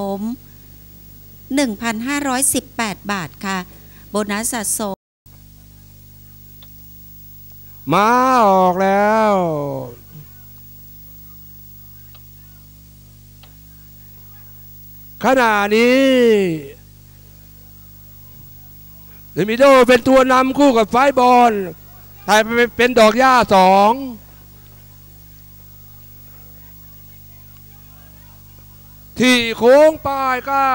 ผม1,518 บาทค่ะ โบนัสสะสมมาออกแล้ว ขณะนี้เดมิโดเป็นตัวนำคู่กับไฟบอลถ่ายไปเป็นดอกหญ้าสอง ที่โค้งปลายเก้า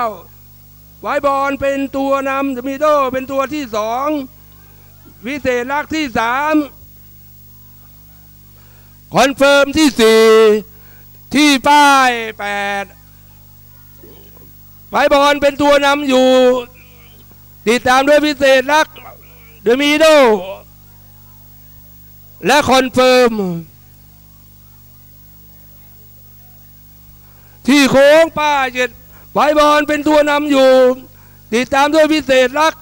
ไวบอลเป็นตัวนำเดมิโดเป็นตัวที่สองวิเศษลักษ์ที่สามคอนเฟิร์มที่สี่ที่ป้ายแปดไฟบอลเป็นตัวนำอยู่ ติดตามด้วยพิเศษลักษ์เดมิโดและคอนเฟิร์ม ที่โค้งป้ายเจ็ดไฟบอลเป็นตัวนำอยู่ ติดตามด้วยพิเศษลักษณ์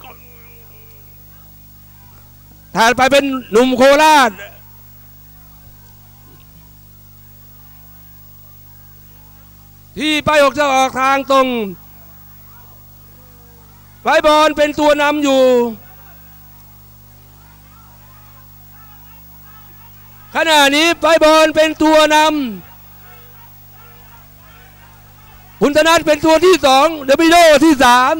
ถัดไปเป็นหนุ่มโคราชที่ไปออกจะออกทางตรงไฟบอลเป็นตัวนำอยู่ ขณะนี้ไฟบอลเป็นตัวนำ คุณธนัทเป็นตัวที่สองเดบิโดที่สาม